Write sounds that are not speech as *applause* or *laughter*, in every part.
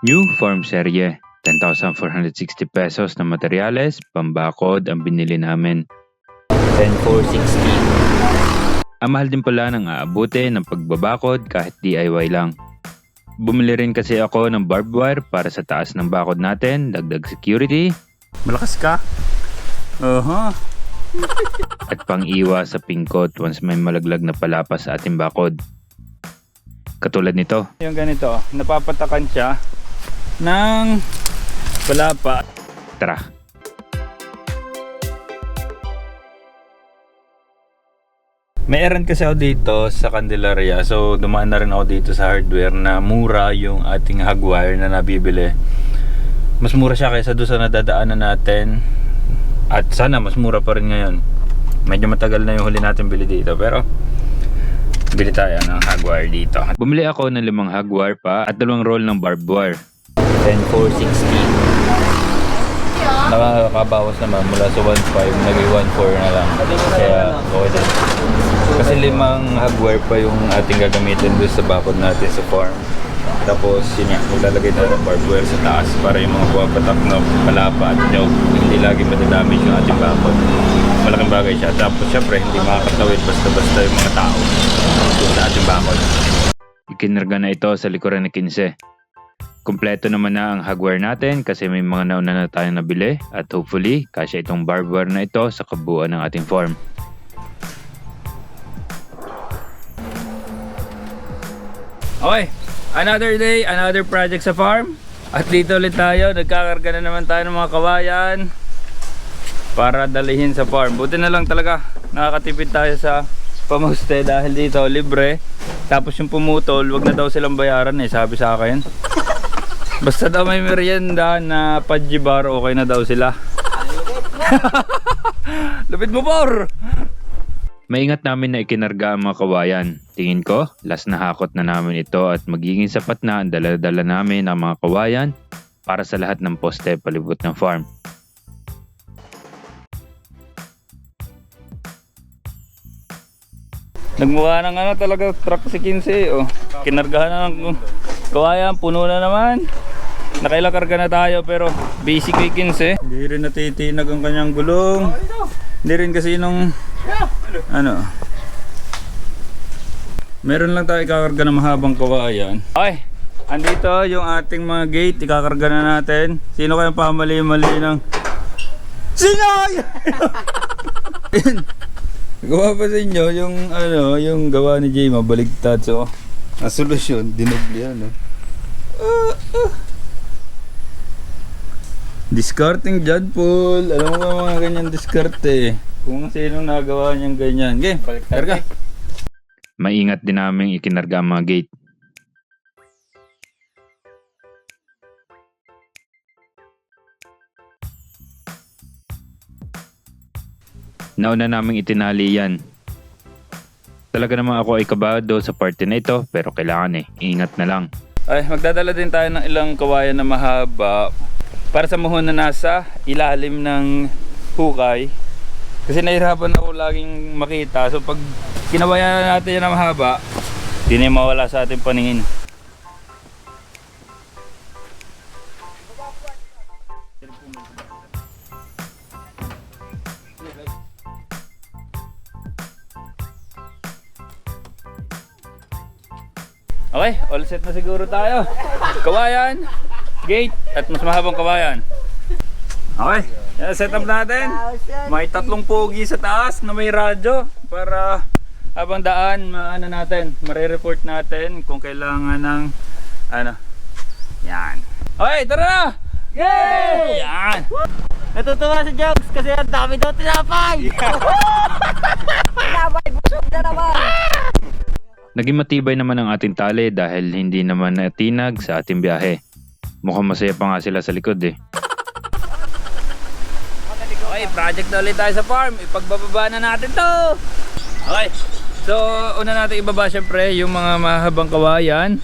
New Farm Serye. 10,460 pesos na materyales, pambakod ang binili namin. 10,460. Ang mahal din pala ng aabuti ng pagbabakod kahit DIY lang. Bumili rin kasi ako ng barbed wire para sa taas ng bakod natin, dagdag security, Malakas ka? Aha. *laughs* at pang-iwa sa pingkot once may malaglag na palapas sa ating bakod. Katulad nito, Yung ganito, napapatakan siya ng palapa. tara, May errand kasi ako dito sa Candelaria. So, dumaan na rin ako dito sa hardware na mura yung ating hagwire na nabibili. Mas mura siya kaysa doon sa nadadaanan natin. At sana mas mura pa rin ngayon. Medyo matagal na yung huli natin bili dito. Pero, bili tayo ng hagwire dito. bumili ako ng limang hog wire pa at dalawang roll ng barbed wire. 10,460. Nakakabawas naman mula sa 1.5 naging 1.4 na lang. Kaya okay din. Kasi limang hardware pa yung ating gagamitin doon sa bakod natin sa farm. Tapos yun nga, maglalagay tayo ng barbed wire sa taas para yung mga buwapatak na palapa at nyog hindi lagi madadamage yung ating bakod. Malaking bagay siya. Tapos syempre hindi makakatawid basta-basta yung mga tao sa ating bakod. Ikinarga na ito sa likuran ni 15. Kompleto naman na ang hardware natin kasi may mga nauna na tayong nabili at hopefully kasya itong barbed wire na ito sa kabuuan ng ating farm. Okay, another day, another project sa farm. At dito ulit tayo, nagkakarga na naman tayo ng mga kawayan para dalihin sa farm. Buti na lang talaga, nakakatipid tayo sa pamaste dahil dito libre. Tapos yung pumutol, wag na daw silang bayaran eh, sabi sa akin. Basta daw may merienda na pajibar, okay na daw sila. *laughs* Lupit mo, por! Maingat namin na ikinarga ang mga kawayan. Tingin ko, last na hakot na namin ito at magiging sapat na ang dala-dala namin ang mga kawayan para sa lahat ng poste palibot ng farm. Nagmukha ng ano talaga truck si 15 oh. Kinargahan na ng kawayan, puno na naman. Nakailang karga na tayo pero basic kay 15. Hindi rin natitinag ang kanyang gulong. Hindi rin kasi nung ano. Meron lang tayo ikakarga ng mahabang kawayan. Okay, andito yung ating mga gate. Ikakarga na natin. Sino kayang pamali-mali ng... Sino? *laughs* Gawa pa sa inyo yung ano, yung gawa ni Jay mabaligtad. So, ang solusyon, dinubli ano. Uh, uh. Discarding John Paul. Alam mo ba mga ganyan diskarte? Kung sino nagawa niyang ganyan. Okay, karga. Maingat din namin ikinarga ang mga gate. Nauna naming itinali yan. Talaga naman ako ay kabado sa party na ito pero kailangan eh, ingat na lang. Ay, magdadala din tayo ng ilang kawayan na mahaba para sa muhon na nasa ilalim ng hukay. Kasi nahirapan ako laging makita. So pag kinawayan natin yan na mahaba, hindi na mawala sa ating paningin. Okay, all set na siguro tayo. Kawayan, gate, at mas mahabang kawayan. Okay, yan, set up natin. May tatlong pogi sa taas na may radyo para habang daan, maano natin, mare-report natin kung kailangan ng ano. Yan. Okay, tara na! Yay! Yan! Natutuwa si Jogs kasi ang dami daw tinapay! *laughs* tinapay, busog na naman! Naging matibay naman ang ating tali dahil hindi naman natinag sa ating biyahe. Mukhang masaya pa nga sila sa likod eh. Okay, project na ulit tayo sa farm. Ipagbababa na natin to. Okay. So, una natin ibaba syempre yung mga mahabang kawayan.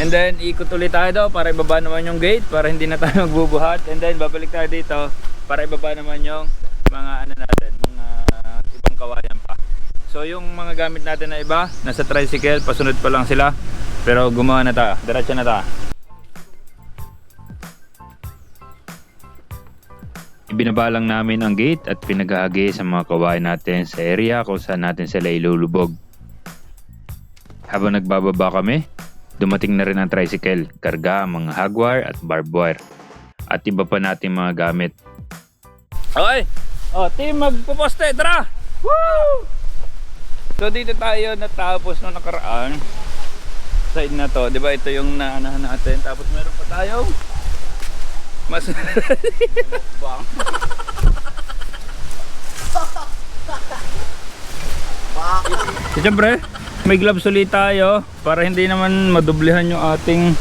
And then, ikot ulit tayo daw para ibaba naman yung gate para hindi na tayo *laughs* magbubuhat. And then, babalik tayo dito para ibaba naman yung mga ano natin, mga ibang kawayan pa. So, yung mga gamit natin na iba, nasa tricycle, pasunod pa lang sila. Pero gumawa na tayo. Diretso na tayo. Ibinabalang namin ang gate at pinaghahagi sa mga kawayan natin sa area kung saan natin sila ilulubog. Habang nagbababa kami, dumating na rin ang tricycle, karga ang mga hagwire at barbed wire. At iba pa nating mga gamit. Okay. Oh, team magpuposte, tara! Woo! So dito tayo natapos nung nakaraan. Side na to, 'di ba? Ito yung naanahan natin. Tapos meron pa tayo mas So, *laughs* Siyempre, may gloves ulit tayo para hindi naman madublihan yung ating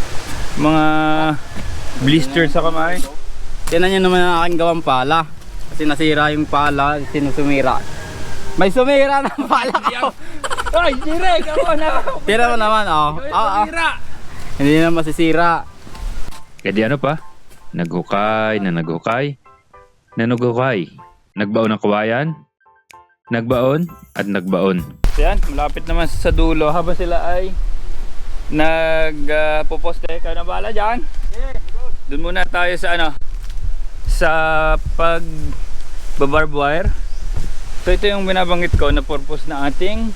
mga blister sa kamay. Tinan nyo naman ang aking gawang pala. Kasi nasira yung pala, sinusumira. May sumira ng pala ko. Ay, direk! Ako na! Tira mo naman, oh. Ay, Ah, ah. sumira! Hindi na masisira. Kaya di ano pa? Naghukay na naghukay, na naghukay. Nagbaon ng kawayan, nagbaon at nagbaon. So yan, malapit naman sa dulo habang sila ay nagpuposte. Kayo na bahala dyan. Doon muna tayo sa ano, sa pag barb wire. So ito yung binabanggit ko na purpose na ating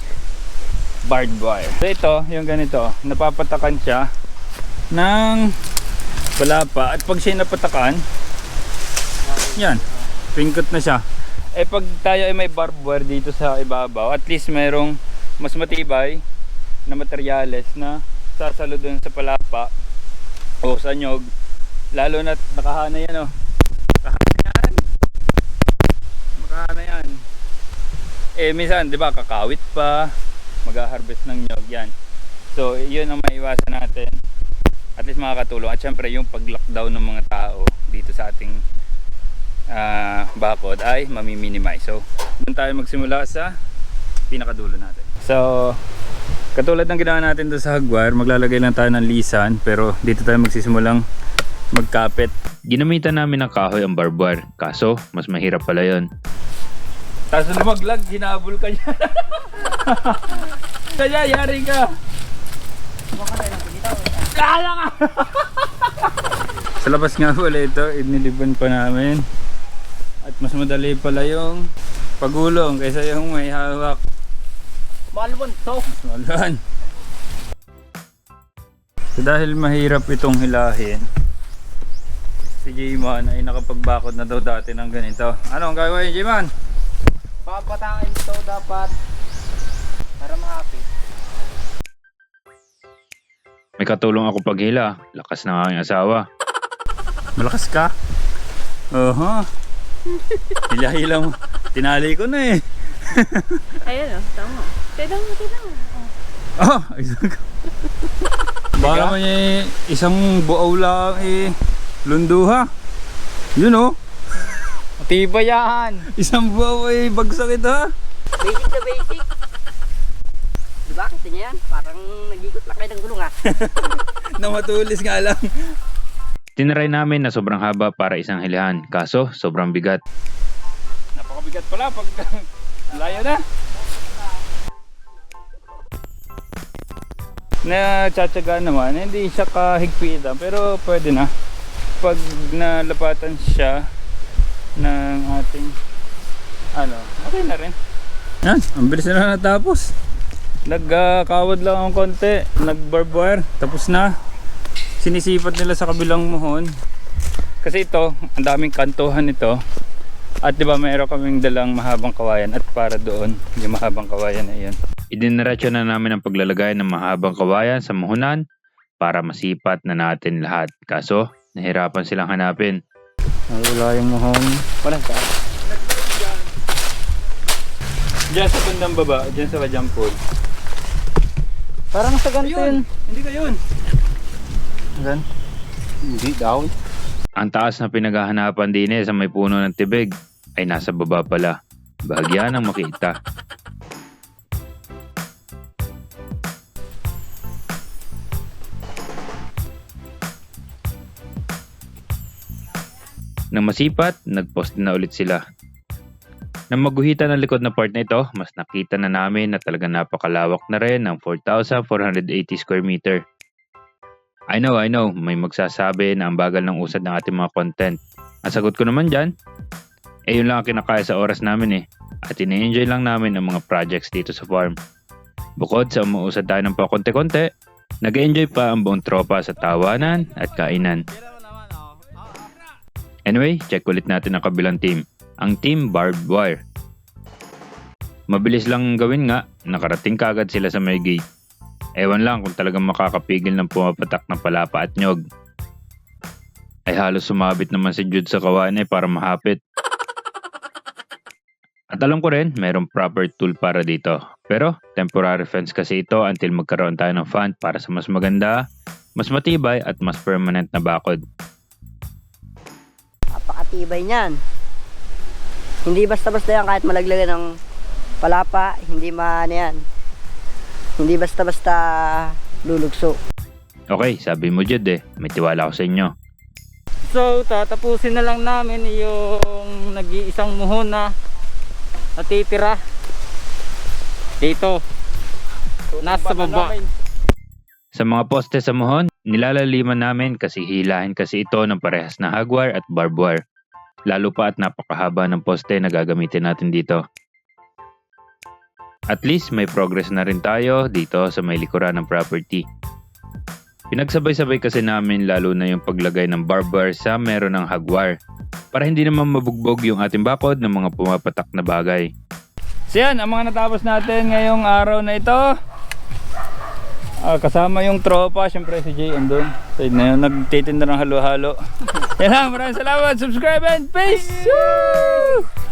barbed wire. So ito, yung ganito, napapatakan siya ng palapa at pag siya napatakan, yan, pingkot na siya. Eh pag tayo ay may barbed wire dito sa ibabaw, at least merong mas matibay na materyales na sasalo dun sa palapa o sa nyog. Lalo na nakahana yan oh. Nakahana yan. Makahana yan. Eh minsan, di ba, kakawit pa, mag-harvest ng nyog yan. So, yun ang maiwasan natin. At least makakatulong. At syempre, yung pag-lockdown ng mga tao dito sa ating ah, bakod ay mamiminimize. So, doon tayo magsimula sa pinakadulo natin. So, katulad ng ginawa natin doon sa Hagwire, maglalagay lang tayo ng lisan pero dito tayo magsisimulang magkapit. Ginamitan namin ng kahoy ang barbed wire, kaso mas mahirap pala yon. Tapos lumaglag, hinabol ka niya. *laughs* Kaya, yari ka. Kaya nga! *laughs* sa labas nga pala ito, iniliban pa namin. At mas madali pala yung pagulong kaysa yung may hawak. Malwan to. Malan. So dahil mahirap itong hilahin, si J-Man ay nakapagbakod na daw dati ng ganito. Ano ang gagawin J-Man? Papatain to dapat. Para mahapit. May katulong ako paghila, lakas ng aking asawa. Malakas ka? Oho. Hila-hila mo. Tinali ko na eh. *laughs* Ayun o, tama. Tignan mo, tignan mo. Oh. Oh, isang Baka naman eh, isang buaw lang eh, lunduha. Yun oh, Tiba yan. isang buaw eh, bagsak ito ha. Basic na basic. Diba? Kasi niya yan. Parang nag-ikot lang kayo ng gulong ah. *laughs* Na matulis nga lang. Tinaray namin na sobrang haba para isang hilahan, kaso sobrang bigat. Napakabigat pala pag *laughs* layo na. Na tsatsaga naman, hindi siya kahigpitan pero pwede na. Pag nalapatan siya ng ating ano, okay na rin. Yan, ang bilis na natapos. Nagkawad lang ang konti, nag-barb wire, tapos na. Sinisipat nila sa kabilang muhon. Kasi ito, ang daming kantuhan ito. At di ba mayroon kaming dalang mahabang kawayan at para doon, yung mahabang kawayan na iyon. Idiniretso na namin ang paglalagay ng mahabang kawayan sa muhunan para masipat na natin lahat. Kaso, nahirapan silang hanapin. Wala yung muhon. Wala ka. Diyan sa bandang baba, diyan sa kajang pool. Parang sa ganito yun. Hindi ka yun. Gan? Hindi daw. Ang taas na pinaghahanapan din eh sa may puno ng tibig ay nasa baba pala. Bahagya ng makita. Nang masipat, nagpost na ulit sila. Nang maguhitan ang likod na part na ito, mas nakita na namin na talagang napakalawak na rin ng 4,480 square meter. I know, I know, may magsasabi na ang bagal ng usad ng ating mga content. Ang sagot ko naman dyan, Eh yun lang ang kinakaya sa oras namin eh. At ini-enjoy lang namin ang mga projects dito sa farm. Bukod sa umuusad tayo ng pakonte-konte, nag-enjoy pa ang buong tropa sa tawanan at kainan. Anyway, check ulit natin ang kabilang team. Ang team Barbed Wire. Mabilis lang gawin nga, nakarating kagad sila sa may gate. Ewan lang kung talagang makakapigil ng pumapatak ng palapa at nyog. Ay halos sumabit naman si Jude sa kawan eh para mahapit. At alam ko rin, mayroong proper tool para dito. Pero temporary fence kasi ito until magkaroon tayo ng fund para sa mas maganda, mas matibay at mas permanent na bakod. Napakatibay niyan. Hindi basta-basta yan kahit malaglagan ng palapa, hindi maano yan. Hindi basta-basta lulugso. Okay, sabi mo Jude eh, may tiwala ako sa inyo. So, tatapusin na lang namin yung nag-iisang muhon na natitira dito. Nasa baba. Sa mga poste sa muhon, nilalaliman namin kasi hilahin kasi ito ng parehas na hagwire at barbed wire. Lalo pa at napakahaba ng poste na gagamitin natin dito. At least may progress na rin tayo dito sa may likuran ng property. Pinagsabay-sabay kasi namin lalo na yung paglagay ng barbed wire sa meron ng hagwire para hindi naman mabugbog yung ating bakod ng mga pumapatak na bagay. So yan, ang mga natapos natin ngayong araw na ito. Ah, kasama yung tropa, syempre si Jay andun. Side na yun, nagtitinda ng halo-halo. *laughs* yan lang, maraming salamat. Subscribe and peace! Woo!